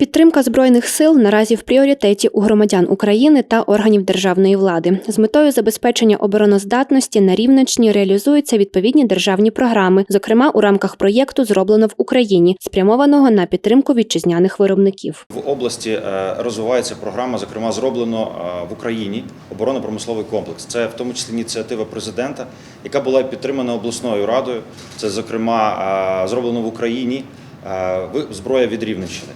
Підтримка збройних сил наразі в пріоритеті у громадян України та органів державної влади. З метою забезпечення обороноздатності на Рівненщині реалізуються відповідні державні програми, зокрема у рамках проєкту зроблено в Україні, спрямованого на підтримку вітчизняних виробників. В області е, розвивається програма, зокрема, зроблено е, в Україні оборонно-промисловий комплекс. Це в тому числі ініціатива президента, яка була підтримана обласною радою. Це, зокрема, е, зроблено в Україні зброя від Рівненщини,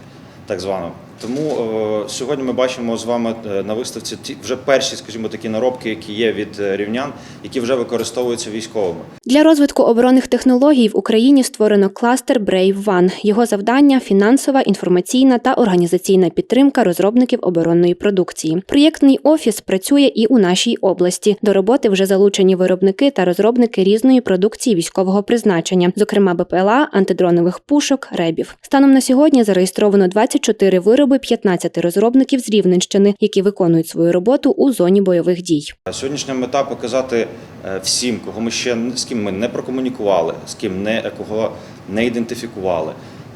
так звано. Тому е, сьогодні ми бачимо з вами е, на виставці ті вже перші, скажімо, такі наробки, які є від е, рівнян, які вже використовуються військовими. Для розвитку оборонних технологій в Україні створено кластер Brave One. Його завдання фінансова, інформаційна та організаційна підтримка розробників оборонної продукції. Проєктний офіс працює і у нашій області. До роботи вже залучені виробники та розробники різної продукції військового призначення, зокрема БПЛА, антидронових пушок, ребів. Станом на сьогодні зареєстровано 24 вироби 15 розробників з Рівненщини, які виконують свою роботу у зоні бойових дій. Сьогоднішня мета показати е, всім, кого ми ще з ким ми не прокомунікували, з ким не кого не ідентифікували,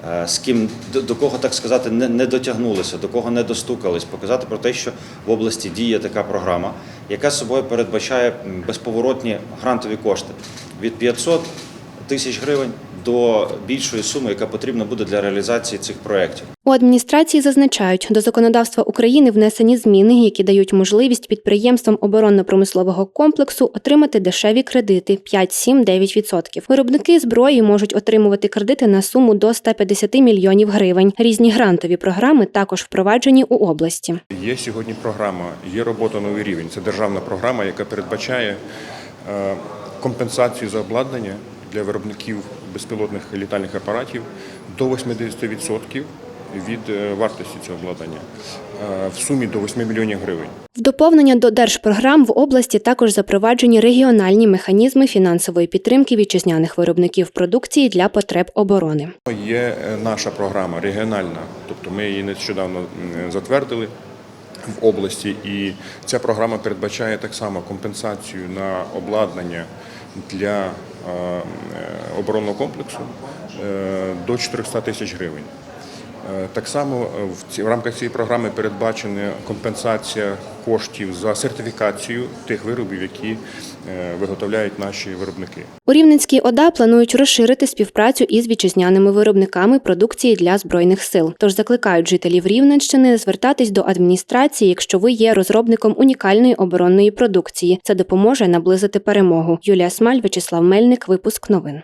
е, з ким до, до кого так сказати не, не дотягнулися, до кого не достукались, показати про те, що в області діє така програма, яка собою передбачає безповоротні грантові кошти від 500 тисяч гривень до більшої суми, яка потрібна буде для реалізації цих проєктів. У адміністрації зазначають, до законодавства України внесені зміни, які дають можливість підприємствам оборонно-промислового комплексу отримати дешеві кредити 5-7-9%. Виробники зброї можуть отримувати кредити на суму до 150 мільйонів гривень. Різні грантові програми також впроваджені у області. Є сьогодні програма, є робота новий рівень. Це державна програма, яка передбачає е, компенсацію за обладнання для виробників безпілотних літальних апаратів до 80% від е, вартості цього обладнання е, в сумі до 8 мільйонів гривень. В доповнення до держпрограм в області також запроваджені регіональні механізми фінансової підтримки вітчизняних виробників продукції для потреб оборони. Є е, наша програма регіональна, тобто ми її нещодавно затвердили в області, і ця програма передбачає так само компенсацію на обладнання для оборонного комплексу е, до 400 тисяч гривень. Е, Так само е, в рамках цієї програми передбачена компенсація коштів за сертифікацію тих виробів, які е, виготовляють наші виробники. У Рівненській ОДА планують розширити співпрацю із вітчизняними виробниками продукції для збройних сил. Тож закликають жителів Рівненщини звертатись до адміністрації, якщо ви є розробником унікальної оборонної продукції. Це допоможе наблизити перемогу. Юлія Смаль, Вячеслав Мельник. Випуск новин.